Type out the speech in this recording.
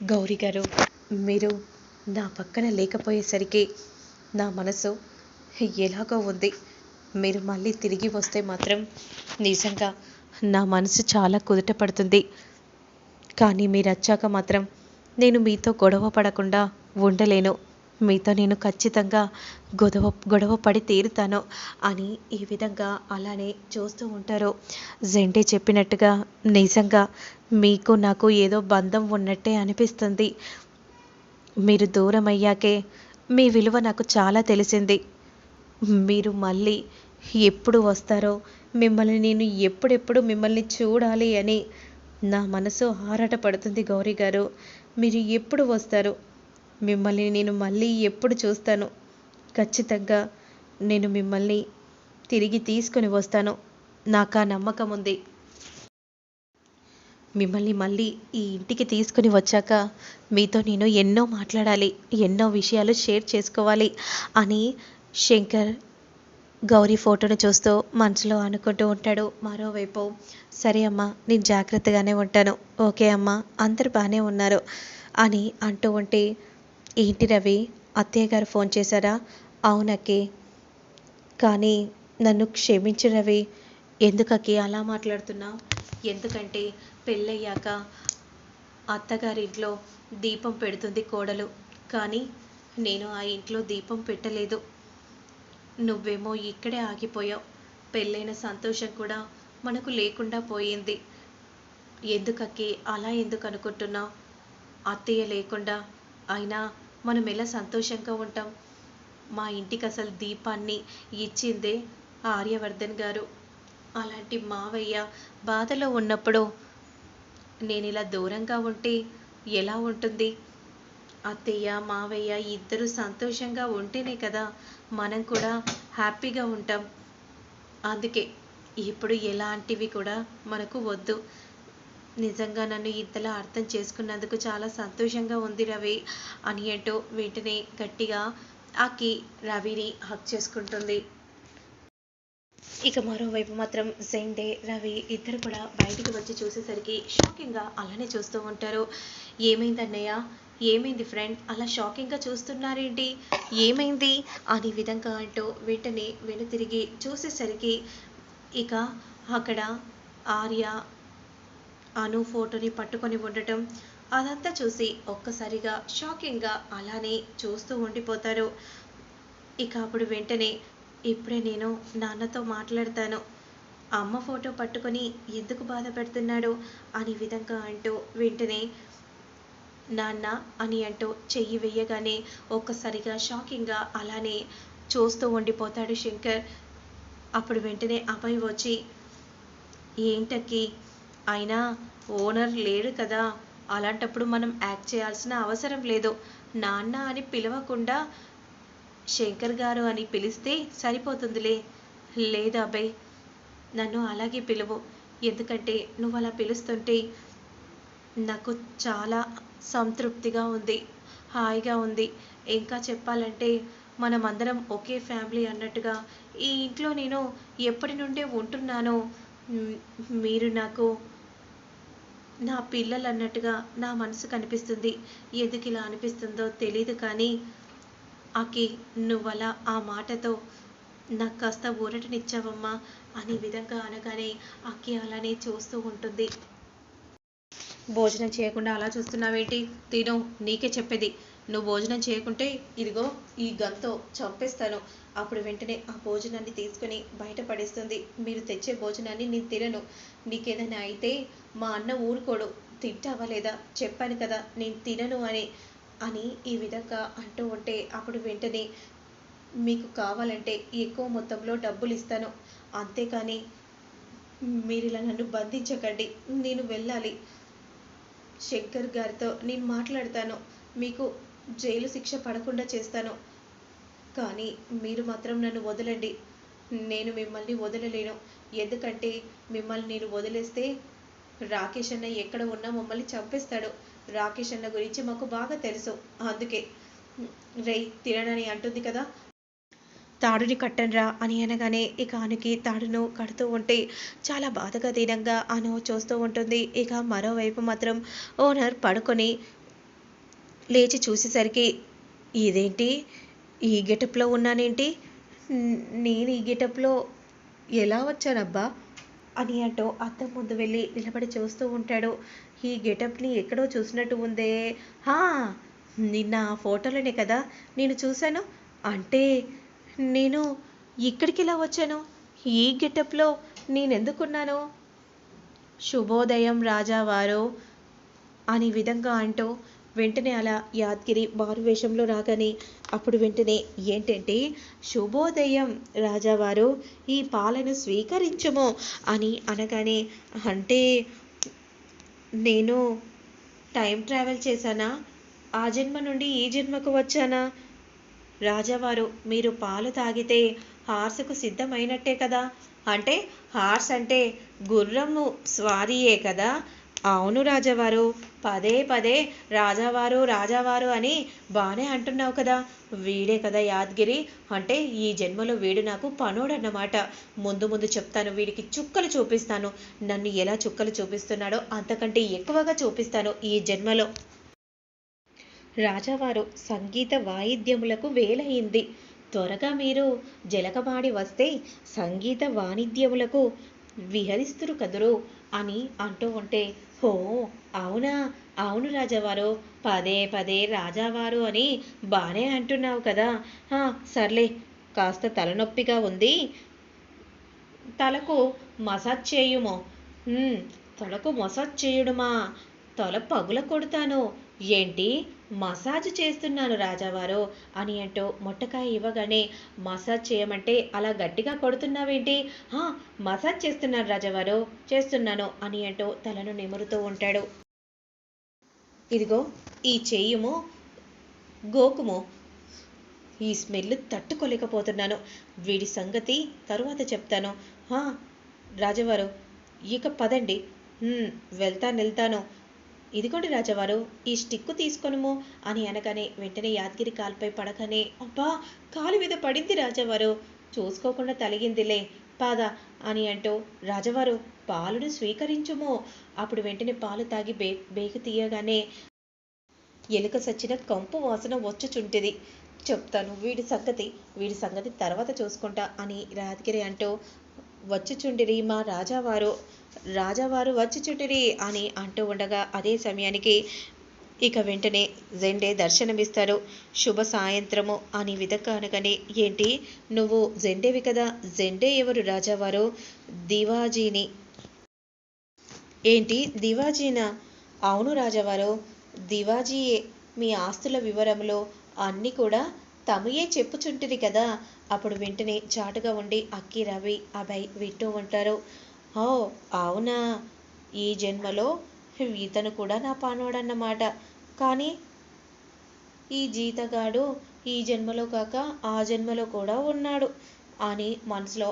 గౌరీ గారు మీరు నా పక్కన లేకపోయేసరికి నా మనసు ఎలాగో ఉంది. మీరు మళ్ళీ తిరిగి వస్తే మాత్రం నిజంగా నా మనసు చాలా కుదుట పడుతుంది. కానీ మీరు వచ్చాక మాత్రం నేను మీతో గొడవ పడకుండా ఉండలేను. మీతో నేను ఖచ్చితంగా గొడవ గొడవ పడి తీరుతాను అని ఈ విధంగా అలానే చూస్తూ ఉంటారు. జెంటే చెప్పినట్టుగా నిజంగా మీకు నాకు ఏదో బంధం ఉన్నట్టే అనిపిస్తుంది. మీరు దూరం అయ్యాకే మీ విలువ నాకు చాలా తెలిసింది. మీరు మళ్ళీ ఎప్పుడు వస్తారో మిమ్మల్ని నేను ఎప్పుడెప్పుడు మిమ్మల్ని చూడాలి అని నా మనసు ఆరాటపడుతుంది గౌరీ గారు. మీరు ఎప్పుడు వస్తారు? మిమ్మల్ని నేను మళ్ళీ ఎప్పుడు చూస్తాను. ఖచ్చితంగా నేను మిమ్మల్ని తిరిగి తీసుకొని వస్తాను. నాకు ఆ నమ్మకం ఉంది. మిమ్మల్ని మళ్ళీ ఈ ఇంటికి తీసుకుని వచ్చాక మీతో నేను ఎన్నో మాట్లాడాలి ఎన్నో విషయాలు షేర్ చేసుకోవాలి అని శంకర్ గౌరీ ఫోటోను చూస్తూ మనసులో అనుకుంటూ ఉంటాడు. మరోవైపు సరే అమ్మా నేను జాగ్రత్తగానే ఉంటాను. ఓకే అమ్మా అందరు బాగానే ఉన్నారు అని అంటూ ఉంటే ఏంటి రవి? అత్తయ్య గారు ఫోన్ చేశారా? అవునక్కి. కానీ నన్ను క్షమించు రవి. ఎందుకక్కి అలా మాట్లాడుతున్నావు? ఎందుకంటే పెళ్ళయ్యాక అత్తగారింట్లో దీపం పెడుతుంది కోడలు. కానీ నేను ఆ ఇంట్లో దీపం పెట్టలేదు. నువ్వేమో ఇక్కడే ఆగిపోయావు. పెళ్ళైన సంతోషం కూడా మనకు లేకుండా పోయింది. ఎందుకక్కి అలా ఎందుకు అనుకుంటున్నావు? అత్తయ్య లేకుండా అయినా మనం ఎలా సంతోషంగా ఉంటాం? మా ఇంటికి అసలు దీపాన్ని ఇచ్చిందే ఆర్యవర్ధన్ గారు. అలాంటి మావయ్య బాధలో ఉన్నప్పుడు నేను ఇలా దూరంగా ఉంటే ఎలా ఉంటుంది? అత్తయ్య మావయ్య ఇద్దరు సంతోషంగా ఉంటేనే కదా మనం కూడా హ్యాపీగా ఉంటాం. అందుకే ఇప్పుడు ఎలాంటివి కూడా మనకు వద్దు. నిజంగా నన్ను ఇంతలా అర్థం చేసుకున్నందుకు చాలా సంతోషంగా ఉంది రవి అని అంటూ వెంటనే గట్టిగా ఆకి రవిని హక్ చేసుకుంటుంది. ఇక మరోవైపు మాత్రం జెండే రవి ఇద్దరు కూడా బయటికి వచ్చి చూసేసరికి షాకింగ్గా అలానే చూస్తూ ఉంటారు. ఏమైంది అన్నయ్య? ఏమైంది ఫ్రెండ్ అలా షాకింగ్గా చూస్తున్నారేంటి? ఏమైంది? అనే విధంగా అంటూ వెంటనే వెనుతిరిగి చూసేసరికి ఇక అక్కడ ఆర్య అను ఫోటోని పట్టుకొని ఉండటం అదంతా చూసి ఒక్కసారిగా షాకింగ్గా అలానే చూస్తూ ఉండిపోతారు. ఇక అప్పుడు వెంటనే ఇప్పుడే నేను నాన్నతో మాట్లాడతాను. అమ్మ ఫోటో పట్టుకొని ఎందుకు బాధ పెడుతున్నాడు విధంగా అంటూ వెంటనే నాన్న అని అంటూ చెయ్యి వేయగానే ఒక్కసారిగా షాకింగ్గా అలానే చూస్తూ ఉండిపోతాడు శంకర్. అప్పుడు వెంటనే అభయ్ వచ్చి ఏంటక్కి అయినా ఓనర్ లేడు కదా. అలాంటప్పుడు మనం యాక్ట్ చేయాల్సిన అవసరం లేదు. నాన్న అని పిలవకుండా శంకర్ గారు అని పిలిస్తే సరిపోతుందిలే. లేదు అబ్బాయి నన్ను అలాగే పిలువు. ఎందుకంటే నువ్వు అలా పిలుస్తుంటే నాకు చాలా సంతృప్తిగా ఉంది హాయిగా ఉంది. ఇంకా చెప్పాలంటే మనమందరం ఒకే ఫ్యామిలీ అన్నట్టుగా ఈ ఇంట్లో నేను ఎప్పటి నుండే ఉంటున్నానో. మీరు నాకు నా పిల్లలు అన్నట్టుగా నా మనసు కనిపిస్తుంది. ఎందుకు ఇలా అనిపిస్తుందో తెలీదు కానీ అకి నువ్వలా ఆ మాటతో నాకు కాస్త ఊరటనిచ్చావమ్మా అనే విధంగా అనగానే అక్కి అలానే చూస్తూ ఉంటుంది. భోజనం చేయకుండా అలా చూస్తున్నావేంటి? తిను నీకే చెప్పేది. నువ్వు భోజనం చేయకుంటే ఇదిగో ఈ గంతో చంపేస్తాను. అప్పుడు వెంటనే ఆ భోజనాన్ని తీసుకుని బయట పడేస్తుంది. మీరు తెచ్చే భోజనాన్ని నేను తినను. నీకేదైనా అయితే మా అన్న ఊరుకోడు. తింటావా లేదా? చెప్పాను కదా నేను తినను అని అని ఈ విధంగా అంటూ ఉంటే అప్పుడు వెంటనే మీకు కావాలంటే ఎక్కువ మొత్తంలో డబ్బులు ఇస్తాను అంతేకాని మీరు ఇలా నన్ను బంధించకండి. నేను వెళ్ళాలి. శంకర్ గారితో నేను మాట్లాడతాను. మీకు జైలు శిక్ష పడకుండా చేస్తాను. కానీ మీరు మాత్రం నన్ను వదలండి. నేను మిమ్మల్ని వదలలేను. ఎందుకంటే మిమ్మల్ని నేను వదిలేస్తే రాకేష్ అన్న ఎక్కడ ఉన్నా మమ్మల్ని చంపేస్తాడు. రాకేష్ అన్న గురించి మాకు బాగా తెలుసు. అందుకే రై తినడని అంటుంది కదా. తాడుని కట్టనరా అని అనగానే ఇక అనుకి తాడును కడుతూ ఉంటే చాలా బాధగా దీనంగా అను చూస్తూ ఉంటుంది. ఇక మరోవైపు మాత్రం ఓనర్ పడుకొని లేచి చూసేసరికి ఇదేంటి? ఈ గెటప్లో ఉన్నానేంటి? నేను ఈ గెటప్లో ఎలా వచ్చానబ్బా? అని అంటూ అద్దం ముందు వెళ్ళి నిలబడి చూస్తూ ఉంటాడు. ఈ గెటప్ని ఎక్కడో చూసినట్టు ఉందే. హా నిన్న ఆ ఫోటోలోనే కదా నేను చూశాను. అంటే నేను ఇక్కడికి ఇలా వచ్చాను? ఈ గెటప్లో నేను ఎందుకున్నాను శుభోదయం రాజావారు అని విధంగా అంటూ వెంటనే అలా యాద్గిరి మారు వేషంలో రాగానే అప్పుడు వెంటనే ఏంటంటే శుభోదయం రాజావారు ఈ పాలను స్వీకరించము అని అనగానే అంటే నేను టైం ట్రావెల్ చేశానా? ఆ జన్మ నుండి ఈ జన్మకు వచ్చానా? రాజావారు మీరు పాలు తాగితే హార్స్కు సిద్ధమైనట్టే కదా? అంటే హార్స్ అంటే గుర్రము స్వారీయే కదా? అవును రాజావారు. పదే పదే రాజావారు రాజావారు అని బాగానే అంటున్నావు కదా. వీడే కదా యాద్గిరి. అంటే ఈ జన్మలో వీడు నాకు పనోడన్నమాట. ముందు ముందు చెప్తాను వీడికి చుక్కలు చూపిస్తాను. నన్ను ఎలా చుక్కలు చూపిస్తున్నాడో అంతకంటే ఎక్కువగా చూపిస్తాను ఈ జన్మలో. రాజావారు సంగీత వాయిద్యములకు వేలయింది. త్వరగా మీరు జలకబాడి వస్తే సంగీత వాణిద్యములకు విహరిస్తురు కదరో అని అంటూ ఉంటే హో అవునా అవును రాజావారు పదే పదే రాజావారు అని బాగానే అంటున్నావు కదా. "ఆ, సర్లే కాస్త తలనొప్పిగా ఉంది. తలకు మసాజ్ చేయుము. తలకు మసాజ్ చేయుడుమా? తల పగుల కొడతాను. ఏంటి? మసాజ్ చేస్తున్నాను రాజావారు అని అంటూ మొట్టకాయ ఇవ్వగానే మసాజ్ చేయమంటే అలా గట్టిగా కొడుతున్నావేంటి? హా మసాజ్ చేస్తున్నాను రాజావారు చేస్తున్నాను అని అంటూ తలను నిమురుతూ ఉంటాడు. ఇదిగో ఈ చెయ్యము గోకుము ఈ స్మెల్ తట్టుకోలేకపోతున్నాను. వీడి సంగతి తరువాత చెప్తాను. "హా, రాజవారు ఇక పదండి. వెళ్తాను వెళ్తాను. ఇదిగోండి రాజావారు ఈ స్టిక్కు తీసుకొనుము అని అనగానే వెంటనే యాదగిరి కాలుపై పడగానే అబ్బా కాలు మీద పడింది రాజావారు. చూసుకోకుండా తలిగిందిలే. పాద అని అంటూ రాజవారు పాలును స్వీకరించుము అప్పుడు వెంటనే పాలు తాగి బే బేగు తీయగానే ఎలుక సచ్చిన కంపు వాసన వచ్చుచుంటిది. చెప్తాను వీడి సంగతి వీడి సంగతి తర్వాత చూసుకుంటా అని రాజగిరి అంటూ వచ్చుచుండిరి మా రాజావారు. రాజావారు వచ్చుచుండిరి అని అంటూ ఉండగా అదే సమయానికి ఇక వెంటనే జెండే దర్శనమిస్తారు. శుభ సాయంత్రము అని విధంగా అనగానే ఏంటి? నువ్వు జెండేవి కదా? జెండే ఎవరు రాజావారు? దివాజీని. ఏంటి? దివాజీనా? అవును రాజావారు. దివాజీయే. మీ ఆస్తుల వివరంలో అన్నీ కూడా తమయే చెప్పుచుంటిరి కదా. అప్పుడు వెంటనే చాటుగా ఉండి అక్కి రవి అభయ్ వింటూ ఉంటారు. ఓ అవునా? ఈ జన్మలో ఇతను కూడా నా పానోడన్నమాట. కానీ ఈ జీతగాడు ఈ జన్మలో కాక ఆ జన్మలో కూడా ఉన్నాడు అని మనసులో